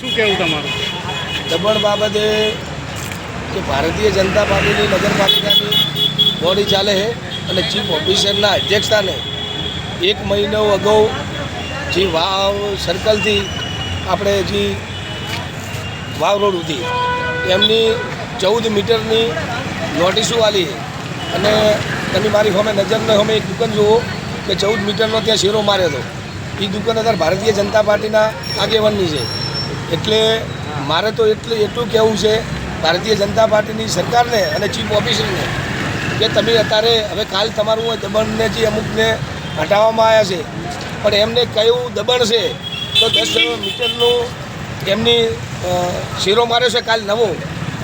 શું કહેવું તમારું? દમણ બાબતે કે ભારતીય જનતા પાર્ટીની નગરપાલિકાની બોડી ચાલે છે અને ચીફ ઓફિસરના અધ્યક્ષતાને એક મહિનો અગાઉ જે વાવ સર્કલથી આપણે જે વાવ રોડ સુધી એમની ચૌદ મીટરની નોટિસો આલી અને તમે મારી સામે નજરને અમે એક દુકાન જુઓ કે ચૌદ મીટરનો ત્યાં શેરો માર્યો હતો. એ દુકાન અત્યારે ભારતીય જનતા પાર્ટીના આગેવાનની છે. એટલે મારે તો એટલું એટલું કહેવું છે, ભારતીય જનતા પાર્ટીની સરકારને અને ચીફ ઓફિસરને કે તમે અત્યારે હવે કાલ તમારું દબણને જે અમુકને હટાવવામાં આવ્યા છે, પણ એમને કયું દબણ છે, તો દસ મીટરનું એમની શેરો માર્યો છે કાલ નવો,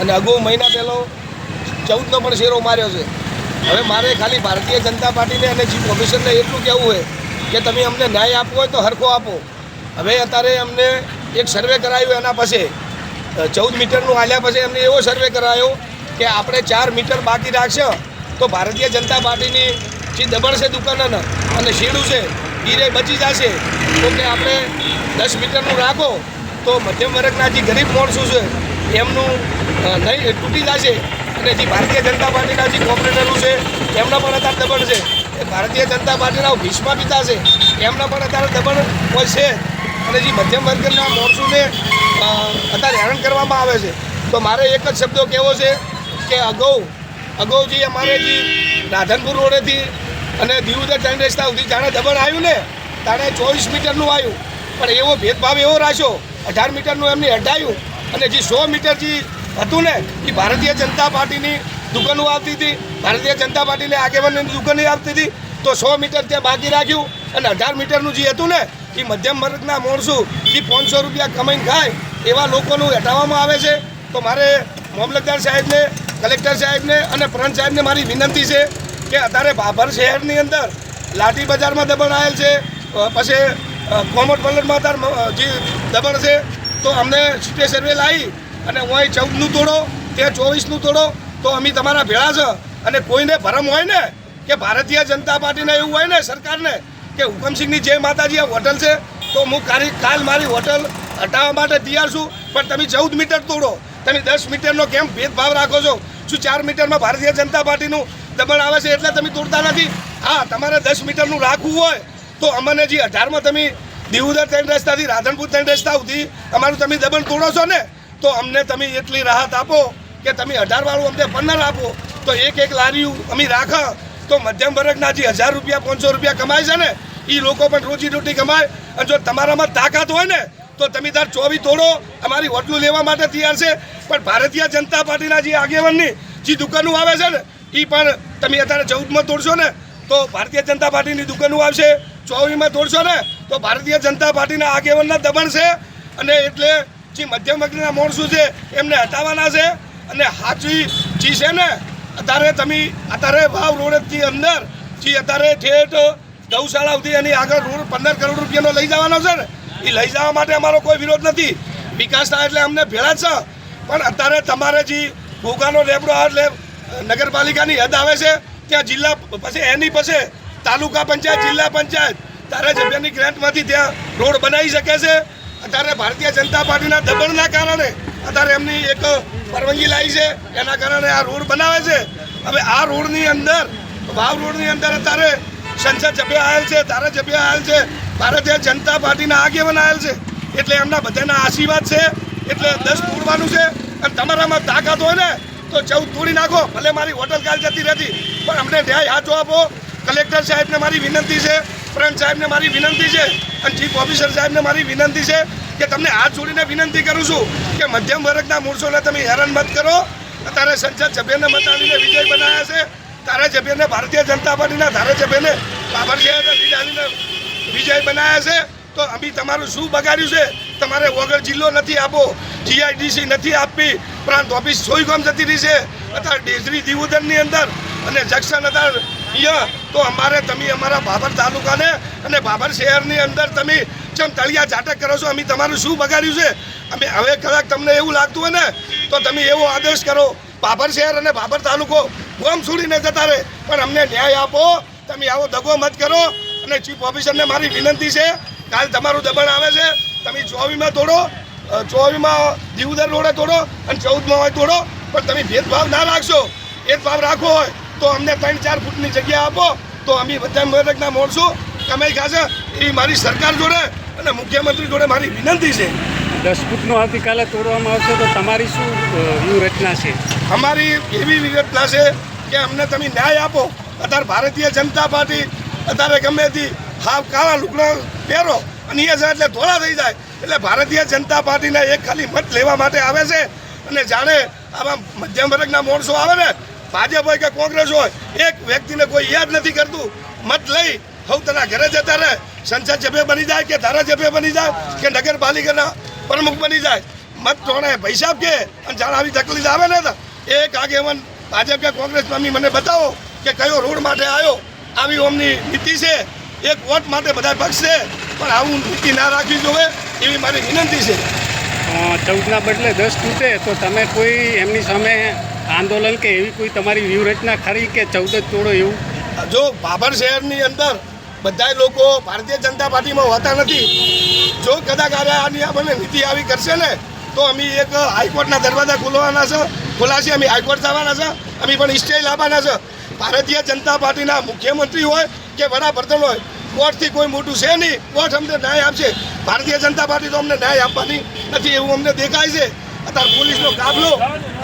અને અગાઉ મહિના પહેલો ચૌદનો પણ શેરો માર્યો છે. હવે મારે ખાલી ભારતીય જનતા પાર્ટીને અને ચીફ ઓફિસરને એટલું કહેવું છે, કે તમે અમને ન્યાય આપવો હોય તો હરખો આપો. હવે અત્યારે અમને એક સર્વે કરાયું એના પાસે ચૌદ મીટરનું આલ્યા પછી એમને એવો સર્વે કરાયો કે આપણે ચાર મીટર બાકી રાખશે, તો ભારતીય જનતા પાર્ટીની જે દબણ છે દુકાનોના અને શેડું છે એ બચી જશે. તો કે આપણે દસ મીટરનું રાખો, તો મધ્યમ વર્ગના જે ગરીબ માણસો છે, એમનું નહીં તૂટી જશે. અને જે ભારતીય જનતા પાર્ટીના જે કોર્પોરેટરો છે, એમના પણ અત્યારે દબણ છે. એ ભારતીય જનતા પાર્ટીના ભીષ્મા પિતા છે, એમના પણ અત્યારે દબણ હોય છે. અને જે મધ્યમ વર્ગના માણસોને અત્યારે હેરાન કરવામાં આવે છે. તો મારે એક જ શબ્દો કહેવો છે કે અગાઉ અગાઉ જે અમારે જે રાધનપુર રોડેથી અને દિવુદર ટ્રેન રસ્તા સુધી જાણે દબણ આવ્યું ને, તાણે ચોવીસ મીટરનું આવ્યું. પણ એવો ભેદભાવ એવો રાખ્યો, અઢાર મીટરનું એમને હટાયું અને જે સો મીટર જે હતું ને, એ ભારતીય જનતા પાર્ટીની દુકાનો આવતી હતી. ભારતીય જનતા પાર્ટીની આગેવાનની દુકાનો આવતી હતી. તો સો મીટર ત્યાં બાકી રાખ્યું અને અઢાર મીટરનું જે હતું ને, એ મધ્યમ વર્ગના માણસો, એ પાંચસો રૂપિયા કમાઈને ખાય, એવા લોકોનું હટાવવામાં આવે છે. તો મારે મામલતદાર સાહેબને, કલેક્ટર સાહેબને અને પ્રંત સાહેબને મારી વિનંતી છે કે અત્યારે ભાભર શહેરની અંદર લાઠી બજારમાં દબણ આવેલ છે. પછી કોમટ પલટમાં અત્યારે જે દબણ છે, તો અમને સિટે સર્વે લાવી અને હું ચૌદનું તોડો, ત્યાં ચોવીસનું તોડો, તો અમે તમારા ભેળા છે. અને કોઈને ભરમ હોય ને કે ભારતીય જનતા પાર્ટીને એવું હોય ને સરકારને કે હુકમસિંહની જે માતાજી, આ હોટલ છે, તો હું કારી કાલ મારી હોટલ હટાવવા માટે તૈયાર છું. પણ તમે ચૌદ મીટર તોડો. તમે દસ મીટરનો કેમ ભેદભાવ રાખો છો? શું ચાર મીટરમાં ભારતીય જનતા પાર્ટીનું દબાણ આવે છે એટલે તમે તોડતા નથી? હા, તમારે દસ મીટરનું રાખવું હોય, તો અમને જે અઢારમાં તમે દીવદર ત્રણ રસ્તાથી રાધનપુર ત્રણ રસ્તા સુધી અમારું તમે દબણ તોડો છો ને, તો અમને તમે એટલી રાહત આપો કે તમે અઢારવાળું અમને પંદર આપો. તો એક એક લારીયું અમે રાખો. તો મધ્યમ વર્ગના જે હજાર રૂપિયા, પાંચસો રૂપિયા કમાય છે ને એ લોકો પણ રોજી રોટી કમાય. અને જો તમારામાં તાકાત હોય ને, તો તમે તાર ચોવી તોડો, અમારી હોટલું લેવા માટે તૈયાર છે. પણ ભારતીય જનતા પાર્ટીના જે આગેવાનની જે દુકાનો આવે છે ને એ પણ તમે અત્યારે ચૌદમાં તોડશો ને, તો ભારતીય જનતા પાર્ટીની દુકાનો આવશે. ચોવીમાં તોડશો ને, તો ભારતીય જનતા પાર્ટીના આગેવાનના દબાણ છે. અને એટલે જે મધ્યમ વર્ગના માણસો છે, એમને હટાવવાના છે. અને સાચી ચીજ છે ને અત્યારે તમે અત્યારે વાવ રોડથી અંદર જે અત્યારે ઠેઠ ગૌશાળા સુધી એની આગળ રોડ પંદર કરોડ રૂપિયાનો લઈ જવાનો છે ને, એ લઈ જવા માટે અમારો કોઈ વિરોધ નથી. વિકાસ થાય એટલે અમને ભેળા છે. પણ અત્યારે તમારે જે ભોગાનો આવે એટલે નગરપાલિકાની હદ આવે છે, ત્યાં જિલ્લા પછી એની પછી તાલુકા પંચાયત, જિલ્લા પંચાયત તારે જગ્યાની ગ્રાન્ટમાંથી ત્યાં રોડ બનાવી શકે છે. અત્યારે ભારતીય જનતા પાર્ટીના દબણના કારણે અત્યારે એમની એક પરવાનગી લાવી છે, એના કારણે આ રોડ બનાવે છે. હવે આ રોડની અંદર, વાવ રોડની અંદર અત્યારે સંસદ સભ્ય આવેલ છે ધારાસભ્ય આવેલ છે, ભારતીય જનતા પાર્ટીના આગેવાન આવેલ છે. એટલે એમના બધાના આશીર્વાદ છે, એટલે દસ તોડવાનું છે. અને તમારામાં તાકાત હોય ને, તો ચૌદ તોડી નાખો, ભલે મારી હોટલ કાલ જતી રહેતી. પણ અમને ન્યાય હાથો આપો. કલેક્ટર સાહેબને મારી વિનંતી છે પ્રાંત સાહેબને મારી વિનંતી છે, અને ચીફ ઓફિસર સાહેબને મારી વિનંતી છે. કે તમને હાથ જોડીને વિનંતી કરું છું કે મધ્યમ વર્ગના મૂળસોને તમે હેરાન મત કરો. અત્યારે સંસદ સભ્યને મત વિજય બનાવ્યા છે. તારા સભ્યને ભારતીય જનતા પાર્ટીના ધારાસભ્યને બાબર શહેરને લીડાવીને વિજય બનાવ્યા છે. તો અમે તમારું શું બગાડ્યું છે? તમારે વગર જિલ્લો નથી આપો. જીઆઈડીસી નથી આપવી પ્રાંત ઓફિસ સોયગામ જતી રહી છે. અત્યારે ડેઝરી દીવોદરની અંદર અને જંકશન અત્યારે અહીંયા તો અમારે તમે અમારા બાબર તાલુકાને અને બાબર શહેરની અંદર તમે જેમ તળિયા ઝાટક કરો છો, અમે તમારું શું બગાડ્યું છે? અમે હવે કદાચ તમને એવું લાગતું હોય ને, તો તમે એવો આદેશ કરો. બાબર શહેર અને બાબર તાલુકો ગોમ છોડીને જતા રહે. પણ અમને ન્યાય આપો, તમે આવો દગો મત કરો અને ચીફ ઓફિસરને મારી વિનંતી છે, કાલ તમારું દબાણ આવે છે, તમે ચોવીમાં તોડો ચોવીમાં દીવદર રોડે તોડો અને ચૌદમાં હોય તોડો, પણ તમે ભેદભાવ ના રાખશો. ભેદભાવ રાખવો હોય તો અમને ત્રણ ચાર ફૂટની જગ્યા આપો તો અમે બધા મદદના મળશું કમાઈ ખાશે એ મારી સરકાર જોડે અને મુખ્યમંત્રી જોડે મારી વિનંતી છે. દસ ફૂટનો આવતીકાલે તોડવામાં આવશે તો તમારી શું વ્યૂહરચના છે? અમારી એવી વ્યૂહરચના છે કે અમને તમે ન્યાય આપો. અત્યારે ભારતીય જનતા પાર્ટી અત્યારે ગમે તે હાવ કાળા લુકડા પહેરો અને એ જાય એટલે ધોળા થઈ જાય. એટલે ભારતીય જનતા પાર્ટીના એક ખાલી મત લેવા માટે આવે છે અને જાણે આવા મધ્યમ વર્ગના માણસો આવે ને ભાજપ હોય કે કોંગ્રેસ હોય, એક વ્યક્તિને કોઈ યાદ નથી કરતું. મત લઈ હું તેના ઘરે જતા રહે. સંસદ સભ્ય બની જાય કે ધારાસભ્ય બની જાય કે નગરપાલિકાના પ્રમુખ બની જાય. મત તોડે પૈસા કે અને જાણે આવી તકલીફ આવે ને એક આગેવાન ભાજપ કે કોંગ્રેસ મમ્મી મને બતાવો કે કયો રોડ માટે આવ્યો. આવી ઓમની નીતિ છે. એક વોટ માટે બધા પક્ષ છે, પણ આવું નીતિ ના રાખવી જોઈએ એવી મારી વિનંતી છે. ચૌદના બદલે દસ તૂટે તો તમે કોઈ એમની સામે આંદોલન કે એવી કોઈ તમારી વ્યૂહરચના ખરી કે ચૌદ તોડો એવું? જો બાબર શહેરની અંદર બધા લોકો ભારતીય જનતા પાર્ટીમાં હોતા નથી, જો કદાચ આની આપણને નીતિ આવી કરશે ને, તો અમે એક હાઈકોર્ટના દરવાજા ખોલવાના છે, ખોલાશે, અમે હાઈકોર્ટ જવાના છે, અમે પણ સ્ટે લાવવાના છે. ભારતીય જનતા પાર્ટીના મુખ્યમંત્રી હોય કે વડાપ્રધાન હોય, કોર્ટથી કોઈ મોટું છે નહીં, કોર્ટ અમને ન્યાય આપશે. ભારતીય જનતા પાર્ટી તો અમને ન્યાય આપવાની નથી એવું અમને દેખાય છે. અત્યારે પોલીસનો કાફલો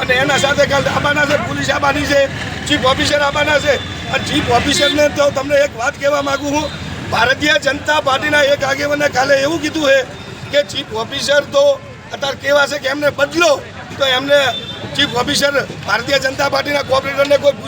અને એના સાથે કાલ આબાના છે, પોલીસ આબાની છે, ચીફ ઓફિસર આબાના છે. અને ચીફ ઓફિસરને તો તમને એક વાત કહેવા માગું હું ભારતીય જનતા પાર્ટીના એક આગેવાને કાલે એવું કીધું છે કે ચીફ ઓફિસર તો અત્યારે કેવા છે કે એમને બદલો, તો એમને ચીફ ઓફિસર ભારતીય જનતા પાર્ટીના કોઓપરેટરને કોઈ